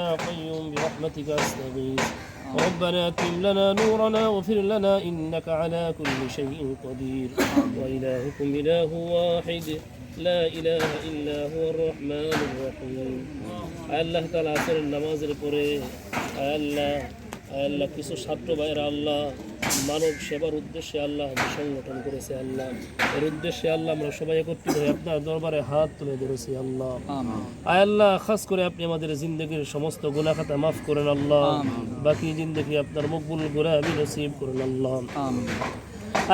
يا قيوم برحمتك أستغيث ربنا اتم لنا نورنا واغفر لنا إنك على كل شيء قدير وإلهكم إله واحد لا إله إلا هو الرحمن الرحيم আল্লাহ তালা আসরের নামাজের পরে আল্লাহ আল্লাহ কিছু ছাত্র ভাইয়েরা আল্লাহ মানব সেবার উদ্দেশ্যে আল্লাহ সংগঠন করেছে আল্লাহ। এর উদ্দেশ্যে আল্লাহ আমরা সবাই একত্রিত হয়ে আপনার দরবারে হাত তুলে ধরেছি আল্লাহ। আয় আল্লাহ খাস করে আপনি আমাদের জিন্দগির সমস্ত গুণাখাতা মাফ করেন আল্লাহ। বাকি জিন্দগি আপনার মকবুল গোলা আমি নসিব করেন আল্লাহ।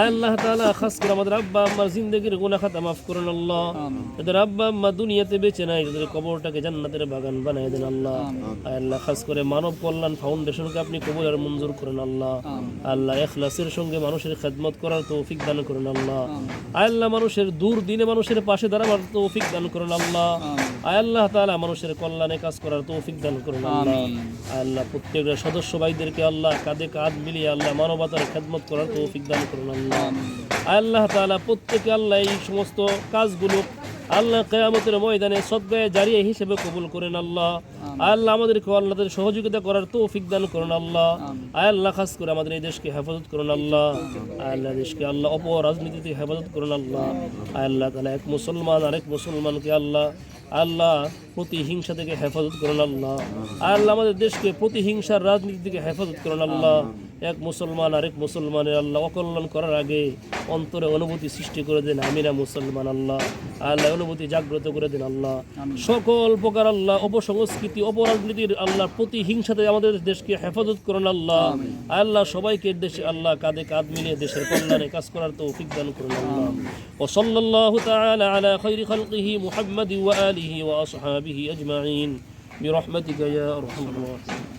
আল্লাহ তাআলা খাস করে আমাদের আব্বা আম্মার জিন্দগির গুনাহ খাতা মাফ করেন আল্লাহ। তাদের আব্বা আম্মা দুনিয়াতে বেঁচে নাই তাদের কবরটাকে জান্নাতের বাগান বানায় দেন আল্লাহ। আল্লাহ খাস করে মানব কল্যাণ ফাউন্ডেশনকে আপনি কবুল আর মঞ্জুর করেন আল্লাহ। আল্লাহ এখলাসের সঙ্গে মানুষের খেদমত করার তৌফিক দান করেন আল্লাহ। আয় আল্লাহ মানুষের দূর দিনে মানুষের পাশে দাঁড়াবার তৌফিক দান করেন আল্লাহ। আয় আল্লাহ তাআলা মানুষের কল্যাণে কাজ করার তৌফিক দান করেন আল্লাহ। আয় আল্লাহ প্রত্যেকটা সদস্য ভাইদেরকে আল্লাহ কাঁধে কাঁধ মিলিয়ে আল্লাহ মানবতার খেদমত করার তৌফিক দান করুন আল্লাহ তাআলা প্রত্যেকে আল্লাহ এই সমস্ত কাজগুলো আল্লাহ কেয়ামতের ময়দানে সদ্গায়ে জারিয়ে হিসেবে কবুল করেন আল্লাহ। আল্লাহ আমাদেরকে আল্লাহদের সহযোগিতা করার তৌফিক দান করুন আল্লাহ। আল্লাহ খাস করে আমাদের এই দেশকে হেফাজত করুন আল্লাহ। আয় আল্লাহ দেশকে আল্লাহ অপর রাজনীতিতে হেফাজত করুন আল্লাহ। আল্লাহ তাআলা এক মুসলমান আরেক মুসলমানকে আল্লাহ আল্লাহ প্রতিহিংসা থেকে হেফাজত করুন আল্লাহ। আয় আল্লাহ আমাদের দেশকে প্রতিহিংসার রাজনীতি থেকে হেফাজত করুন আল্লাহ। এক মুসলমান আরেক মুসলমানের আল্লাহ অকল্যাণ করার আগে অন্তরে অনুভূতি সৃষ্টি করে দেন আমিনা মুসলমান আল্লাহ আল্লাহ অনুভূতি জাগ্রত করে দেন আল্লাহ সকল প্রকার আল্লাহ অপসংস্কৃতি অপরাজনীতির আল্লাহ প্রতিহিংসাতে আমাদের দেশকে হেফাজত করুন আল্লাহ আল্লাহ সবাইকে দেশে আল্লাহ কাঁধে কাঁধ মিলিয়ে দেশের কল্যাণে কাজ করার তৌফিক দান করুন আল্লাহ وصلى الله تعالى على خير خلقه محمد وآله وأصحابه أجمعين برحمتك يا أرحم الراحمين